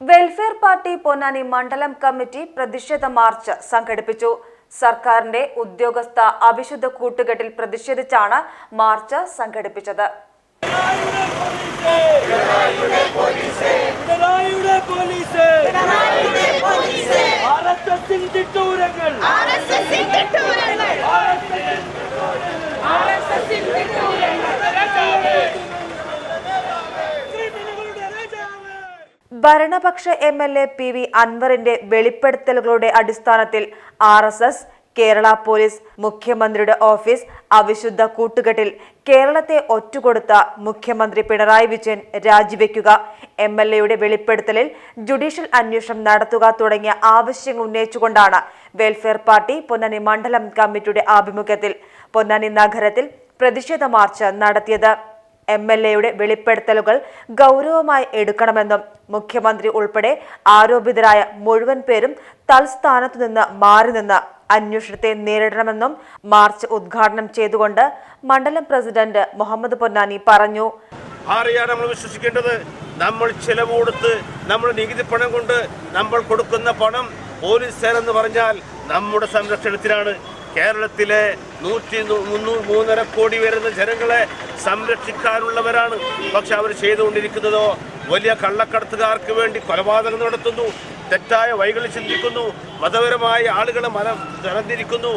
Welfare party Ponnani മണ്ഡലം committee പ്രതിഷേധ March സംഘടിപ്പിച്ചു. സർക്കാരിന്റെ ഉദ്യോഗസ്ഥ അവിശുദ്ധ കൂട്ടുകെട്ടിൽ പ്രതിഷേധിച്ചാണ് മാർച്ച് സംഘടിപ്പിച്ചത്. തിട്ടൂരങ്ങൾ! ഭരണപക്ഷ M L A P V അൻവറിന്റെ വെളിപ്പെടുത്തലുകളുടെ അടിസ്ഥാനത്തിൽ R S S Kerala police മുഖ്യമന്ത്രിയുടെ ഓഫീസ് അവിശുദ്ധ കൂട്ടുകെട്ടിൽ കേരളത്തെ ഒറ്റുകൊടുത്ത മുഖ്യമന്ത്രി പിണറായി വിജയൻ രാജിവെക്കുക എം എൽ എയുടെ വെളിപ്പെടുത്തലിൽ ജുഡീഷ്യൽ അന്വേഷണം നടത്തുക തുടങ്ങിയ ആവശ്യങ്ങൾ ഉന്നയിച്ചുകൊണ്ടാണ് വെൽഫെയർ പാർട്ടി പൊന്നാനി മണ്ഡലം കമ്മിറ്റിയുടെ ആഭിമുഖ്യത്തിൽ പൊന്നാനി നഗരത്തിൽ പ്രതിഷേധ മാർച്ച് നടത്തിയത്. എം എൽ എയുടെ വെളിപ്പെടുത്തലുകൾ ഗൗരവമായി എടുക്കണമെന്നും മുഖ്യമന്ത്രി ഉൾപ്പെടെ ആരോപിതരായ മുഴുവൻ പേരും തൽസ്ഥാനത്തു നിന്ന് മാറി നിന്ന് അന്വേഷണത്തെ നേരിടണമെന്നും മാർച്ച് ഉദ്ഘാടനം ചെയ്തുകൊണ്ട് മണ്ഡലം പ്രസിഡന്റ് മുഹമ്മദ് പൊന്നാനി പറഞ്ഞു. നമ്മൾ വിശ്വസിക്കേണ്ടത്? നമ്മൾ ചിലവ് കൊടുത്ത് നമ്മൾ നികുതി പണം കൊണ്ട് നമ്മൾ കൊടുക്കുന്ന പണം പോലീസ് എന്ന് പറഞ്ഞാൽ നമ്മുടെ സംരക്ഷണത്തിനാണ്. കേരളത്തിലെ നൂറ്റി മൂന്നര കോടി വരുന്ന ജനങ്ങളെ സംരക്ഷിക്കാനുള്ളവരാണ് പക്ഷെ അവർ ചെയ്തുകൊണ്ടിരിക്കുന്നതോ വലിയ കള്ളക്കടത്തുകാർക്ക് വേണ്ടി കൊലപാതകം നടത്തുന്നു. തെറ്റായ വൈകളി ചിന്തിക്കുന്നു. മതപരമായ ആളുകളെ മനം തരംതിരിക്കുന്നു.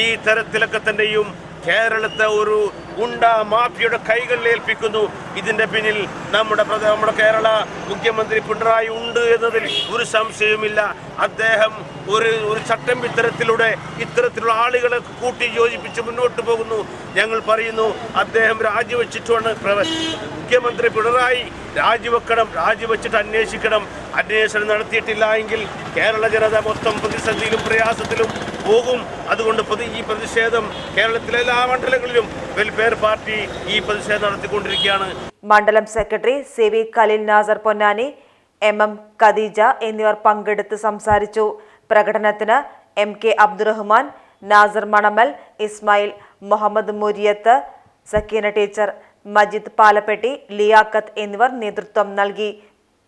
ഈ തരത്തിലൊക്കെ തന്നെയും കേരളത്തെ ഒരു ഗുണ്ട മാഫിയയുടെ കൈകളിൽ ഏൽപ്പിക്കുന്നു. ഇതിന്റെ പിന്നിൽ നമ്മുടെ നമ്മുടെ കേരള മുഖ്യമന്ത്രി പിണറായി ഉണ്ട് എന്നതിൽ ഒരു സംശയവുമില്ല. അദ്ദേഹം ഒരു ഒരു ചട്ടം ഇത്തരത്തിലൂടെ ഇത്തരത്തിലുള്ള ആളുകളെ കൂട്ടി യോജിപ്പിച്ച് മുന്നോട്ട് പോകുന്നു. ഞങ്ങൾ പറയുന്നു അദ്ദേഹം രാജിവെച്ചിട്ടാണ് മുഖ്യമന്ത്രി പിണറായി രാജിവെക്കണം രാജിവെച്ചിട്ട് അന്വേഷിക്കണം. അന്വേഷണം നടത്തിയിട്ടില്ല എങ്കിൽ കേരള ജനത മൊത്തം പ്രതിസന്ധിയിലും പ്രയാസത്തിലും പോകും. അതുകൊണ്ട് ഈ പ്രതിഷേധം കേരളത്തിലെ എല്ലാ മണ്ഡലങ്ങളിലും വെൽഫെയർ പാർട്ടി ഈ പ്രതിഷേധം നടത്തിക്കൊണ്ടിരിക്കുകയാണ്. മണ്ഡലം secretary C V Khaleel Nasar Ponnani M M Khadeeja എന്നിവർ പങ്കെടുത്ത് സംസാരിച്ചു. പ്രകടനത്തിന് M K Abdurahman Nasar Manamal Ismail Muhammad Muriyath Sakeena teacher Majid Palappetty Liyaqath എന്നിവർ നേതൃത്വം നൽകി.